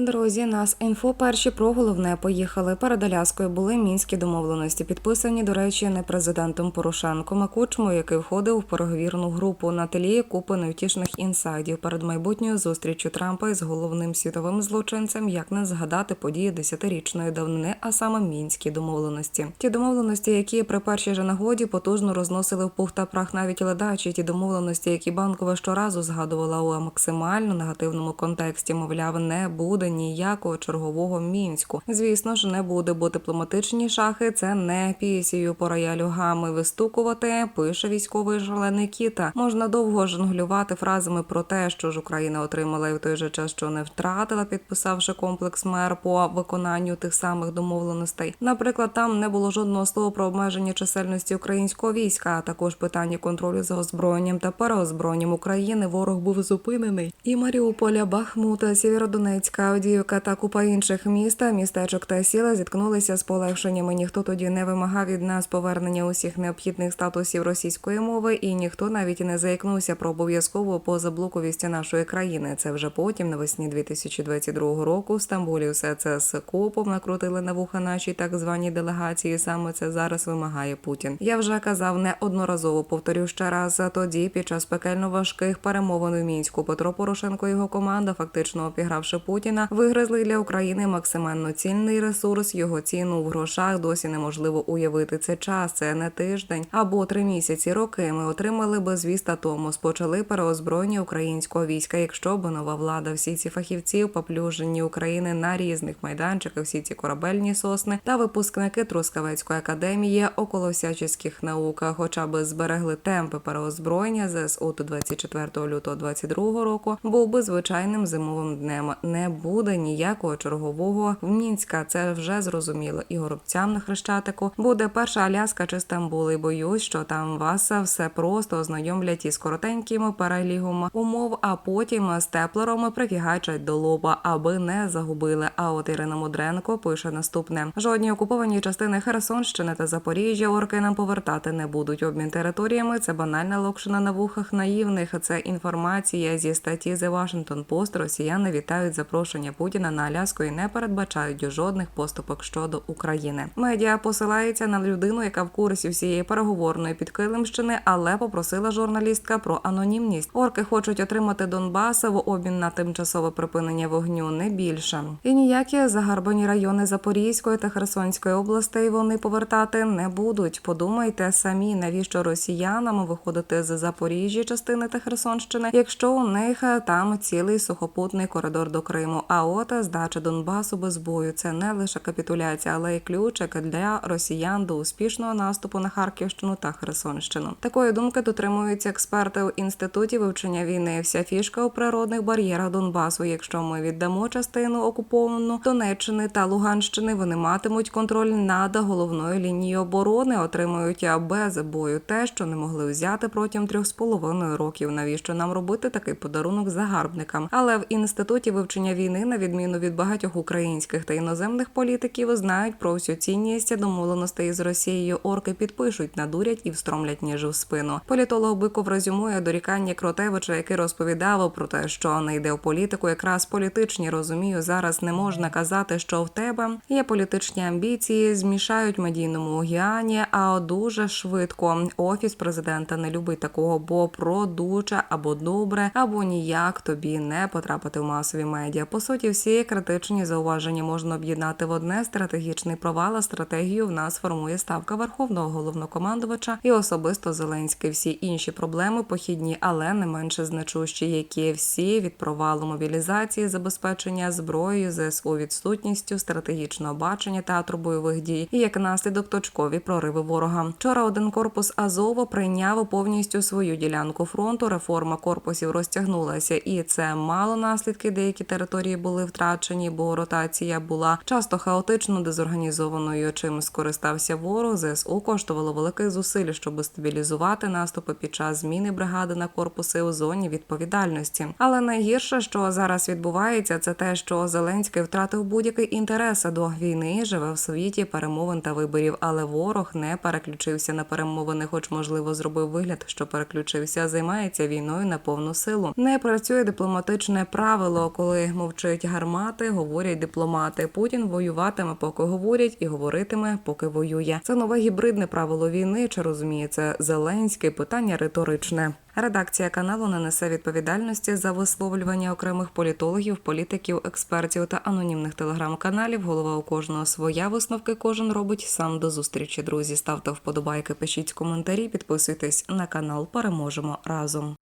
Друзі, нас інфо перші про головне поїхали. Перед Аляскою були мінські домовленості, підписані, до речі, не президентом Порошенком, а Кучмою, який входив в переговірну групу на тлі купи невтішних інсайдів перед майбутньою зустрічю Трампа із головним світовим злочинцем, як не згадати події десятирічної давнини, а саме мінські домовленості. Ті домовленості, які при першій же нагоді потужно розносили в пух та прах навіть ледачі, ті домовленості, які банкова щоразу згадувала у максимально негативному контексті, мовляв, не буде ніякого чергового мінську. Звісно ж, не буде, бо дипломатичні шахи це не пісію по роялю гами вистукувати. Пише військовий шалений кіта. Можна довго жонглювати фразами про те, що ж Україна отримала і в той же час, що не втратила, підписавши комплекс мер по виконанню тих самих домовленостей. Наприклад, там не було жодного слова про обмеження чисельності українського війська, а також питання контролю за озброєнням та переозброєнням України. Ворог був зупинений. І Маріуполя, Бахмута, Сєвєродонецька, Авдіївка та купа інших міст, містечок та сіла зіткнулися з полегшеннями. Ніхто тоді не вимагав від нас повернення усіх необхідних статусів російської мови, і ніхто навіть не заікнувся про обов'язкову позаблоковість нашої країни. Це вже потім, навесні 2022 року, в Стамбулі все це з копом накрутили на вуха нашій так званій делегації. Саме це зараз вимагає Путін. Я вже казав неодноразово. Повторю ще раз. Тоді, під час пекельно важких перемовин у мінську, Петро Порошенко і його команда, фактично обігравши Путіна, вигризли для України максимально цінний ресурс. Його ціну в грошах досі неможливо уявити. Це час, це не тиждень або три місяці. Роки ми отримали безвіз та Томос. Почали переозброєння українського війська. Якщо б нова влада, всі ці фахівці, поплюжені України на різних майданчиках, всі ці корабельні сосни та випускники Трускавецької академії около всяческих наук, хоча б зберегли темпи переозброєння ЗСУ до 24 лютого 22 року, був би звичайним зимовим днем. Не буде ніякого чергового в Мінська. Це вже зрозуміло. І горобцям на хрещатику буде перша Аляска чи Стамбул. І боюсь, що там вас все просто ознайомлять із коротеньким перелігом умов, а потім з теплером прифігачать до лоба, аби не загубили. А от Ірина Мудренко пише наступне: жодні окуповані частини Херсонщини та Запоріжжя орки нам повертати не будуть. Обмін територіями це банальна локшина на вухах наївних. Це інформація зі статті The Washington Post. Росіяни вітають запрошення Путіна на Аляску і не передбачають жодних поступок щодо України. Медіа посилається на людину, яка в курсі всієї переговорної підкилимщини, але попросила журналістка про анонімність. Орки хочуть отримати Донбас в обмін на тимчасове припинення вогню, не більше. І ніякі загарбані райони Запорізької та Херсонської областей вони повертати не будуть. Подумайте самі, навіщо росіянам виходити з Запоріжжя частини та Херсонщини, якщо у них там цілий сухопутний коридор до Криму. А от здача Донбасу без бою це не лише капітуляція, але й ключик для росіян до успішного наступу на Харківщину та Херсонщину. Такої думки дотримуються експерти у інституті вивчення війни. Вся фішка у природних бар'єрах Донбасу. Якщо ми віддамо частину окуповану Донеччини та Луганщини, вони матимуть контроль над головною лінією оборони, отримують без бою те, що не могли взяти протягом трьох з половиною років. Навіщо нам робити такий подарунок загарбникам? Але в інституті вивчення війни, на відміну від багатьох українських та іноземних політиків, знають про всю цінність домовленостей з Росією. Орки підпишуть, надурять і встромлять ніж у спину. Політолог Биков резюмує дорікання Кротевича, який розповідав про те, що не йде в політику, якраз політичні розумію. Зараз не можна казати, що в тебе є політичні амбіції, змішають медійному океані, а дуже швидко офіс президента не любить такого, бо продуча або добре, або ніяк тобі не потрапити в масові медіа. По суті, всі критичні зауваження можна об'єднати в одне стратегічний провал. а Стратегію в нас формує ставка верховного головнокомандувача і особисто Зеленський. Всі інші проблеми похідні, але не менше значущі, які всі від провалу мобілізації, забезпечення зброєю, ЗСУ відсутністю стратегічного бачення театру бойових дій і як наслідок точкові прориви ворога. Вчора один корпус Азово прийняв повністю свою ділянку фронту. Реформа корпусів розтягнулася, і це мало наслідки. Деякі території були втрачені, бо ротація була часто хаотично дезорганізованою. Чим скористався ворог, ЗСУ коштувало великих зусиль, щоб стабілізувати наступи під час зміни бригади на корпуси у зоні відповідальності. Але найгірше, що зараз відбувається, це те, що Зеленський втратив будь-який інтерес до війни, живе в світі перемовин та виборів. Але ворог не переключився на перемовини, хоч можливо зробив вигляд, що переключився, займається війною на повну силу. Не працює дипломатичне правило, коли мовчить вішають гармати, говорять дипломати. Путін воюватиме, поки говорять, і говоритиме, поки воює. Це нове гібридне правило війни. Чи розуміє це Зеленський? Питання риторичне. Редакція каналу не несе відповідальності за висловлювання окремих політологів, політиків, експертів та анонімних телеграм-каналів. Голова у кожного своя висновки кожен робить сам до зустрічі. Друзі, ставте вподобайки, пишіть коментарі, підписуйтесь на канал. Переможемо разом.